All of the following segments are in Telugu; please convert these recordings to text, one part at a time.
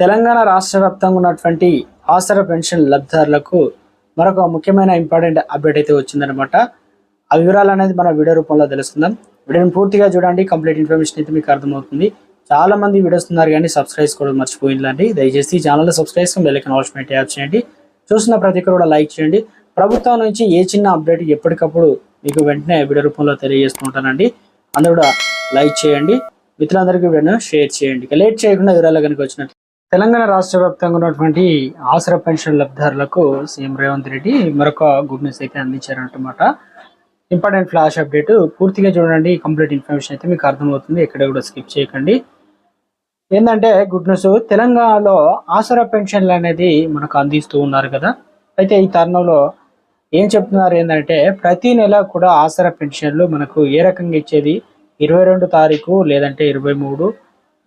తెలంగాణ రాష్ట్ర వ్యాప్తంగా ఉన్నటువంటి ఆసరా పెన్షన్ లబ్ధిదారులకు మరొక ముఖ్యమైన ఇంపార్టెంట్ అప్డేట్ అయితే వచ్చిందనమాట ఆ వివరాలు అనేది మన వీడియో రూపంలో తెలుసుకుందాం. వీడియోని పూర్తిగా చూడండి కంప్లీట్ ఇన్ఫర్మేషన్ అయితే మీకు అర్థమవుతుంది. చాలా మంది వీడియోస్ ఉన్నారు కానీ సబ్స్క్రైబ్ కూడా మర్చిపోయిందండి దయచేసి ఛానల్ సబ్స్క్రైబ్ బెల్లైకన్ ఆల్స్మెంట్ యాప్ చేయండి. చూసిన ప్రతి ఒక్కరు కూడా లైక్ చేయండి. ప్రభుత్వం నుంచి ఏ చిన్న అప్డేట్ ఎప్పటికప్పుడు మీకు వెంటనే వీడియో రూపంలో తెలియజేస్తుంటానండి అందరూ కూడా లైక్ చేయండి. మిత్రులందరికీ వీడియోను షేర్ చేయండి. లేట్ చేయకుండా వివరాలు కనుక వచ్చినట్టు తెలంగాణ రాష్ట్ర వ్యాప్తంగా ఉన్నటువంటి ఆసరా పెన్షన్ లబ్ధిదారులకు సీఎం రేవంత్ రెడ్డి మరొక గుడ్ న్యూస్ అయితే అందించారన్నమాట. ఇంపార్టెంట్ ఫ్లాష్ అప్డేట్ పూర్తిగా చూడండి. కంప్లీట్ ఇన్ఫర్మేషన్ అయితే మీకు అర్థమవుతుంది. ఎక్కడ కూడా స్కిప్ చేయకండి. ఏంటంటే గుడ్ న్యూస్. తెలంగాణలో ఆసరా పెన్షన్లు అనేది మనకు అందిస్తూ ఉన్నారు కదా. అయితే ఈ తరుణంలో ఏం చెప్తున్నారు ఏంటంటే ప్రతి నెల కూడా ఆసరా పెన్షన్లు మనకు ఏ రకంగా ఇచ్చేది? ఇరవై రెండు తారీఖు లేదంటే ఇరవై మూడు.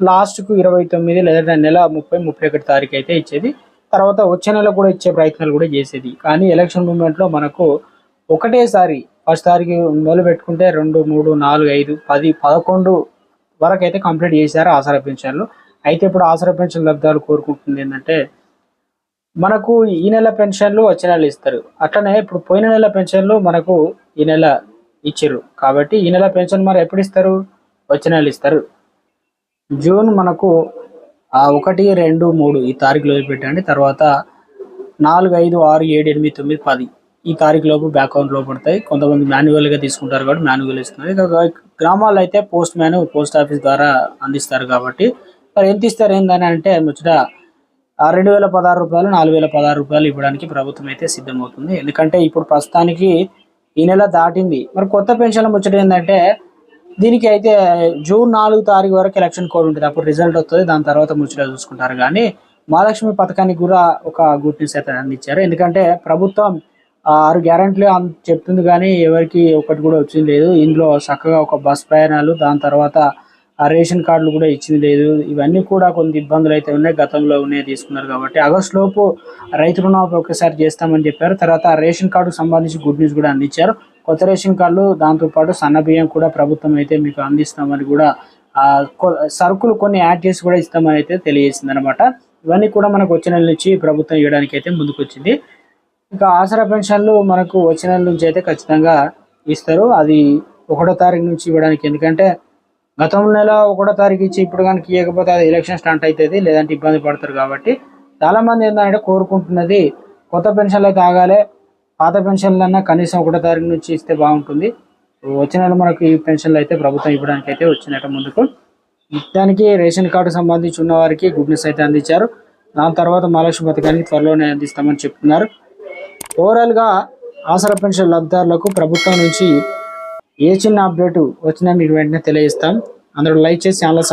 లాస్ట్కు ఇరవై తొమ్మిది లేదా నెల ముప్పై ముప్పై ఒకటి తారీఖు అయితే ఇచ్చేది. తర్వాత వచ్చే నెల కూడా ఇచ్చే ప్రయత్నాలు కూడా చేసేది. కానీ ఎలక్షన్ మూమెంట్లో మనకు ఒకటేసారి ఫస్ట్ తారీఖు మొదలు పెట్టుకుంటే రెండు మూడు నాలుగు ఐదు పది పదకొండు వరకు అయితే కంప్లీట్ చేశారు ఆసరా పెన్షన్లు. అయితే ఇప్పుడు ఆసరా పెన్షన్ లబ్ధాలు కోరుకుంటుంది ఏంటంటే మనకు ఈ నెల పెన్షన్లు వచ్చే నెల ఇస్తారు. అట్లనే ఇప్పుడు పోయిన నెల పెన్షన్లు మనకు ఈ నెల ఇచ్చిర్రు. కాబట్టి ఈ నెల పెన్షన్ మరి ఎప్పుడు ఇస్తారు? వచ్చే నెల ఇస్తారు. జూన్ మనకు ఆ ఒకటి రెండు మూడు ఈ తారీఖులో పెట్టండి. తర్వాత నాలుగు ఐదు ఆరు ఏడు ఎనిమిది తొమ్మిది పది ఈ తారీఖు లోపు బ్యాక్ అకౌంట్లో పడతాయి. కొంతమంది మాన్యువల్గా తీసుకుంటారు కాబట్టి మాన్యువల్ ఇస్తున్నారు ఇక గ్రామాల్లో అయితే పోస్ట్ మ్యాన్ పోస్ట్ ఆఫీస్ ద్వారా అందిస్తారు కాబట్టి. మరి ఎంత ఇస్తారు ఏందని అంటే ముచ్చట ఆ రెండు వేల పదహారు రూపాయలు నాలుగు వేల పదహారు రూపాయలు ఇవ్వడానికి ప్రభుత్వం అయితే సిద్ధమవుతుంది. ఎందుకంటే ఇప్పుడు ప్రస్తుతానికి ఈ నెల దాటింది. మరి కొత్త పెన్షన్ల ముచ్చట ఏంటంటే దీనికి అయితే జూన్ నాలుగు తారీఖు వరకు ఎలక్షన్ కోడ్ ఉంటుంది. అప్పుడు రిజల్ట్ వస్తుంది. దాని తర్వాత ముచ్చులో చూసుకుంటారు. కానీ మహాలక్ష్మి పథకానికి కూడా ఒక గుడ్ న్యూస్ అయితే అందించారు. ఎందుకంటే ప్రభుత్వం ఆరు గ్యారంటీలు చెప్తుంది కానీ ఎవరికి ఒకటి కూడా వచ్చింది లేదు. ఇందులో చక్కగా ఒక బస్ ప్రయాణాలు దాని తర్వాత రేషన్ కార్డులు కూడా ఇచ్చింది లేదు. ఇవన్నీ కూడా కొన్ని ఇబ్బందులు అయితే ఉన్నాయి. గతంలో ఉన్నాయి తీసుకున్నారు కాబట్టి. ఆగస్ట్ లోపు రైతు రుణమాఫీ ఒకసారి చేస్తామని చెప్పారు. తర్వాత రేషన్ కార్డుకు సంబంధించి గుడ్ న్యూస్ కూడా అందించారు. కొత్త రేషన్ కార్డులు దాంతోపాటు సన్న బియ్యం కూడా ప్రభుత్వం అయితే మీకు అందిస్తామని కూడా ఆ సరుకులు కొన్ని యాడ్ చేసి కూడా ఇస్తామని అయితే తెలియజేసింది అనమాట ఇవన్నీ కూడా మనకు వచ్చిన నెల నుంచి ప్రభుత్వం ఇవ్వడానికి అయితే ముందుకొచ్చింది. ఇంకా ఆసరా పెన్షన్లు మనకు వచ్చిన నెల నుంచి అయితే ఖచ్చితంగా ఇస్తారు. అది ఒకటో తారీఖు నుంచి ఇవ్వడానికి ఎందుకంటే గతం నెల ఒకటో తారీఖు ఇచ్చి ఇప్పుడు కనుక ఇవ్వకపోతే అది ఎలక్షన్ స్టార్ట్ అవుతుంది లేదంటే ఇబ్బంది పడతారు కాబట్టి. చాలామంది ఏంటంటే కోరుకుంటున్నది కొత్త పెన్షన్లు అయితే ఆగాలి పాత పెన్షన్లన్నా కనీసం ఒకటో తారీఖు నుంచి ఇస్తే బాగుంటుంది. వచ్చిన మనకు ఈ పెన్షన్లు అయితే ప్రభుత్వం ఇవ్వడానికి అయితే వచ్చినట్టు ముందుకు. మొత్తానికి రేషన్ కార్డు సంబంధించి ఉన్న వారికి గుడ్నెస్ అయితే అందించారు. దాని తర్వాత మహాలక్ష్మి పథకానికి త్వరలోనే అందిస్తామని చెప్తున్నారు. ఓవరాల్గా ఆసరా పెన్షన్ లబ్ధిదారులకు ప్రభుత్వం నుంచి ఏ చిన్న అప్డేట్ వచ్చినా మీకు వెంటనే తెలియజేస్తాం. అందరూ లైక్ చేసి ఛానల్